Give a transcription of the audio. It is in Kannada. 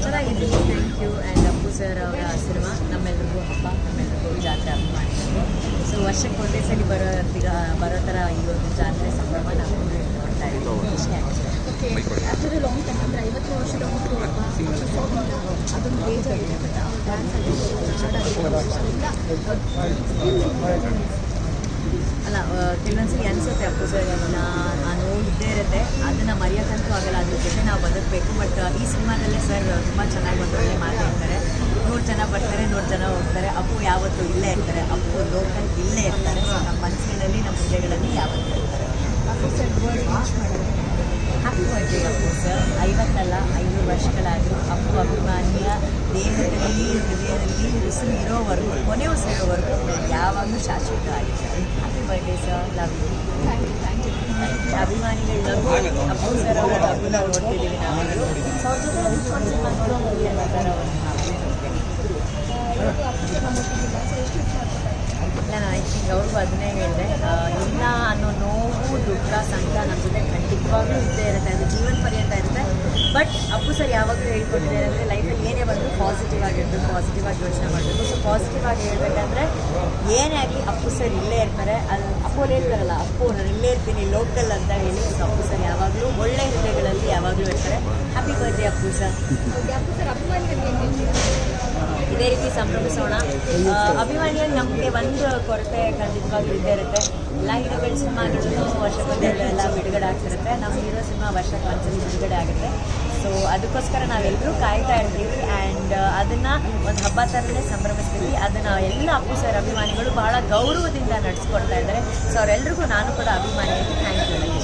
ಚೆನ್ನಾಗಿದ್ದೀನಿ thank you and Appu sir ಅವರ ಸಿನಿಮಾ ನಮ್ಮೆಲ್ರಿಗೂ ಹಬ್ಬ ನಮ್ಮೆಲ್ರಿಗೂ ಜಾತ್ರೆ ಅಭಿಮಾನಿಗಳು ಸೊ ವರ್ಷಕ್ಕೆ ಒಂದೇ ಸಲ ಬರೋ ಈಗ ಬರೋ ಥರ ಈ ಒಂದು ಜಾತ್ರೆ ಸಂಭ್ರಮ ನಾವು ನೋಡ್ತಾ ಇದ್ದೀವಿ. ಖುಷಿ ಆಗ್ತದೆ ಓಕೆ. ಆಫ್ಟರ್ ಲಾಂಗ್ ಟೈಮ್ ಅಂದರೆ ಐವತ್ತನೇ ವರ್ಷದ ಹುಟ್ಟುಹಬ್ಬ ಅದೊಂದು ಬೇಜಾರಿದೆ ಬಟ್ ಅವ್ರು ಡ್ಯಾನ್ಸ್ ಅಲ್ಲ ಆ, ಕೆಲವೊಂದ್ಸಲಿ ಅನಿಸುತ್ತೆ ಅಪ್ಪು ಸರ್ ಅದನ್ನ ಆ ನೋವು ಇದ್ದೇ ಇರುತ್ತೆ ಅದನ್ನು ಮರೆಯೋಕ್ಕಂತೂ ಆಗಲ್ಲ ಅದ್ರ ಜೊತೆ ನಾವು ಬದುಕಬೇಕು. ಬಟ್ ಈ ಸಿನಿಮಾದಲ್ಲೇ ಸರ್ ತುಂಬ ಚೆನ್ನಾಗಿ ಒಂದೊಳ್ಳೆ ಮಾತಾಡ್ತಾರೆ ನೂರು ಜನ ಬರ್ತಾರೆ ನೂರು ಜನ ಹೋಗ್ತಾರೆ. ಅಪ್ಪು ಯಾವತ್ತೂ ಇಲ್ಲೇ ಇರ್ತಾರೆ. ಅಪ್ಪು ಲೋಕಲ್ ಇಲ್ಲೇ ಇರ್ತಾರೆ. ಸೊ ನಮ್ಮ ಮನಸ್ಸಿನಲ್ಲಿ ನಮ್ಮ ಹೃದಯಗಳಲ್ಲಿ ಯಾವತ್ತೂ ಇರ್ತಾರೆ. Happy birthday Appu sir. ಐವತ್ತಲ್ಲ ಐನೂರು ವರ್ಷಗಳಾದರೂ. ಅಪ್ಪು ಅಭಿಮಾನಿಯ ದೇಹದಲ್ಲಿ ಹೃದಯದಲ್ಲಿ ಉಸಿರು ಇರೋವರೆಗೂ ಕೊನೆ ಉಸಿರೋವರೆಗೂ ಯಾವಾಗಲೂ ಶಾಶ್ವತ ಆಗಿದೆ happy birthday sir love you thank you ಅಭಿಮಾನಿಗಳ ನಗು ಇಲ್ಲ, ನಾನು ಅವ್ರಿಗೂ ಅದನ್ನೇ ಹೇಳಿದೆ. ಇಲ್ಲ ಅನ್ನೋ ನೋವು, ದುಃಖ, ಸಂಕಟ ನಮ್ಮ ಜೊತೆ ಖಂಡಿತವಾಗ್ಲೂ ಇದ್ದೇ ಇರುತ್ತೆ. ಅದು ಜೀವನ ಪರ್ಯಂತ ಇರುತ್ತೆ. ಬಟ್ ಅಪ್ಪು ಸರ್ ಯಾವಾಗಲೂ ಹೇಳ್ಕೊಟ್ಟಿದ್ದಾರೆ ಅಂದರೆ ಲೈಫಲ್ಲಿ ಬಂದರೂ ಪಾಸಿಟಿವ್ ಆಗಿರ್ಬೇಕು ಪಾಸಿಟಿವ್ ಆಗಿ ಯೋಚನೆ ಮಾಡಬೇಕು. ಸೊ ಪಾಸಿಟಿವ್ ಆಗಿ ಹೇಳ್ಬೇಕಂದ್ರೆ ಏನೇ ಆಗಲಿ ಅಪ್ಪು ಸರ್ ಇಲ್ಲೇ ಇರ್ತಾರೆ. ಅದು ಅಪ್ಪು ಅವ್ರು ಹೇಳ್ತಾರಲ್ಲ ಅಪ್ಪು ನಾನು ಇಲ್ಲೇ ಇರ್ತೀನಿ ಲೋಕಲ್ ಅಂತ ಹೇಳಿ. ಸೊ ಅಪ್ಪು ಸರ್ ಯಾವಾಗಲೂ ಒಳ್ಳೆ ಹೃದಯಗಳಲ್ಲಿ ಯಾವಾಗಲೂ ಇರ್ತಾರೆ. ಹ್ಯಾಪಿ ಬರ್ತ್ಡೇ ಅಪ್ಪು ಸರ್ ಇದೇ ರೀತಿ ಸಂಭ್ರಮಿಸೋಣ. ಅಭಿಮಾನಿಯಲ್ಲಿ ನಮಗೆ ಒಂದು ಕೊರತೆ ಖಂಡಿತವಾಗ್ಲೂ ಇದ್ದೇ ಇರುತ್ತೆ. ಎಲ್ಲ ಹೀರೋಗಳ ಸಿನಿಮಾಗಳು ವರ್ಷಕ್ಕೊಂದೇ ಎಲ್ಲ ಬಿಡುಗಡೆ ಆಗ್ತಿರುತ್ತೆ. ನಮ್ಮ ಹೀರೋ ಸಿನಿಮಾ ವರ್ಷಕ್ಕೆ ಒಂದ್ಸಲಿ ಬಿಡುಗಡೆ ಆಗುತ್ತೆ. ಸೊ ಅದಕ್ಕೋಸ್ಕರ ನಾವೆಲ್ಲರೂ ಕಾಯ್ತಾ ಇರ್ತೀವಿ. ಅದನ್ನು ಒಂದು ಹಬ್ಬ ಥರನೇ ಸಂಭ್ರಮಿಸ್ತೀವಿ. ಅದನ್ನು ಎಲ್ಲ ಅಪ್ಪು ಸರ್ ಅಭಿಮಾನಿಗಳು ಬಹಳ ಗೌರವದಿಂದ ನಡೆಸ್ಕೊಡ್ತಾ ಇದ್ದಾರೆ. ಸೊ ಅವರೆಲ್ಲರಿಗೂ ನಾನು ಕೂಡ ಅಭಿಮಾನಿಯಾಗಿ ಥ್ಯಾಂಕ್ ಯು